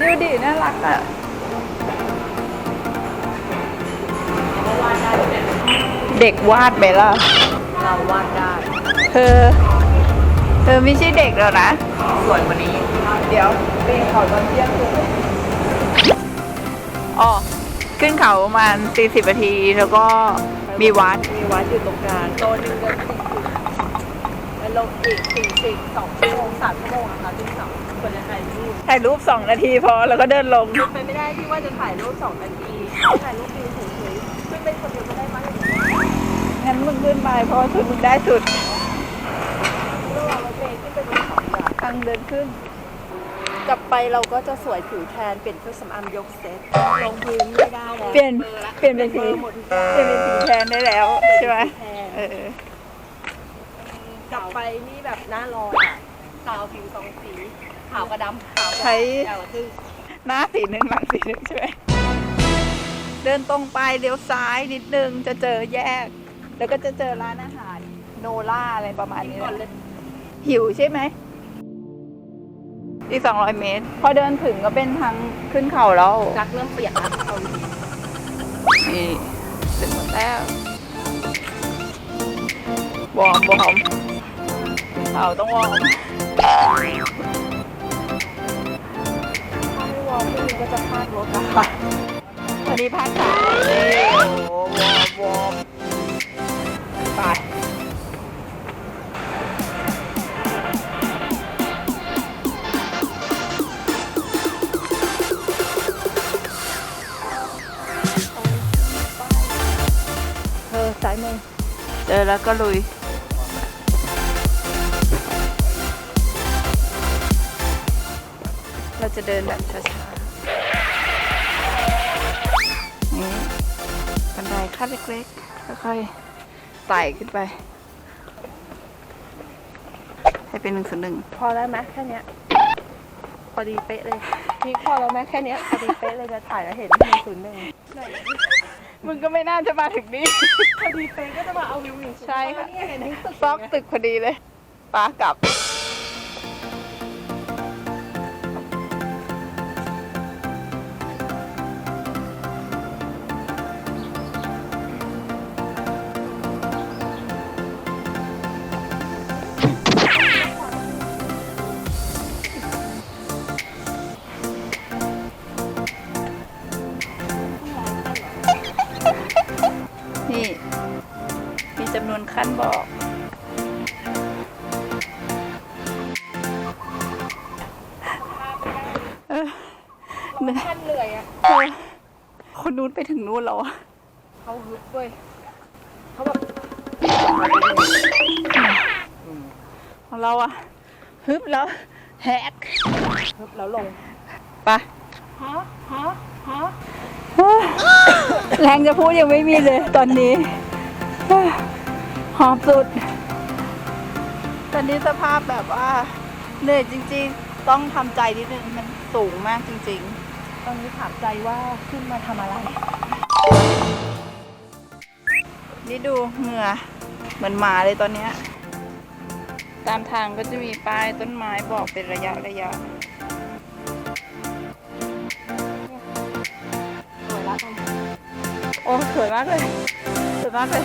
ดูดิน่ารักอะวาดได้เนี่ยเด็กวาดไหมล่ะ เราวาดได้ เธอ เธอไม่ใช่เด็กแล้วนะ สวยกว่านี้ เดี๋ยวปีนเขาตอนเที่ยงคืนอ๋อ ขึ้นเขาประมาณ40นาทีแล้วก็มีวัด มีวัดอยู่ตรงกลางโตหนึ่งเดินสี่สิบแล้วลงอีกสี่สิบสองชั่วโมงสามชั่วโมงอะค่ะที่สองควรจะถ่ายรูปถ่ายรูป 2 นาทีพอแล้วก็เดินลง ไปไม่ได้ที่ว่าจะถ่ายรูปสองนาทีถ่ายรูปวิวเฉยๆขึ้นเป็นคนเดียวก็ได้มั้ยงั้นมึงขึ้นไปเพราะว่าชุดมึงได้สุดเรื่องเราเมย์ขึ้นไปบนเขาดีกว่าทางเดินขึ้น กลับไปเราก็จะสวยผิวแทนเปลี่ยนเครื่องสำอางยกเซตลงพื้นไม่ได้แล้วเปลี่ยนบอร์ละเปลี่ยนเป็นสีบอร์หมดทุกอเปลี่ยนเป็นสีแทนได้แล้วใช่ไหมแทน เออ กลับไปนี่แบบหน้าร้อนอะขาวผิวสองสี ขาวกับดำขาวกับใช้ยาวกว่าครึ่งหน้าสีหนึ่งหลังสีหนึ่งใช่ไหมเดินตรงไปเลี้ยวซ้ายนิดนึงจะเจอแยก แล้วก็จะเจอร้านอาหารโนล่าอะไรประมาณนี้ก่อนแหเลละยหิวใช่ไหม อีก 200 เมตร พอเดินถึงก็เป็นทางขึ้นเขาแล้วรักเริ่มเปียกแล้วเอาดีนี่ถึงหมดแล้ววอร์มวอร์ม เขาต้องวอร์มถ้าไม่วอร์มพรุ่งนี้ก็จะพลาดรถนะคะวันนี้พักสายนี่โอ้วอร์มวอร์มไปเออสายมือเจอแล้วก็ลุย เราจะเดินแบบช้าๆนี่บันไดขั้นเล็กๆ ค่อยๆไต่ขึ้นไป ให้เป็นหนึ่งส่วนหนึ่งพอแล้วไหมแค่เนี้ยพอดีเป๊ะเลยนี่พอแล้วไหมแค่เนี้ยพอดีเป๊ะเลยจะถ่ายแล้วเห็นหนึ่งศูนย์หนึ่งมึงก็ไม่น่าจะมาถึงนี่พอดีเป๊ะก็จะมาเอาวิวหนึ่งใช่ค่ะนี่เห็นทั้งตึกซอกตึกพอดีเลยป้ากลับ นวนขั้นบอกเออเหนื่อยท่านเหนื่อยอะเออคนนู้นไปถึงนู้นแล้วอะเขาฮึบเว้ยเขาแบบของเราอะฮึบแล้วแฮกฮึบแล้วลงไปฮะฮะฮะแรงจะพูดยังไม่มีเลยตอนนี้ หอบสุด ตอนนี้สภาพแบบว่าเหนื่อยจริง ๆ ต้องทำใจนิดนึงมันสูงมากจริง ๆ ตอนนี้ถามใจว่าขึ้นมาทำอะไร นี่ดูเหงื่อเหมือนหมาเลยตอนเนี้ยตามทางก็จะมีป้ายต้นไม้บอกเป็นระยะระยะสวยละตรงนี้โอ้สวยมากเลยสวยมากเลย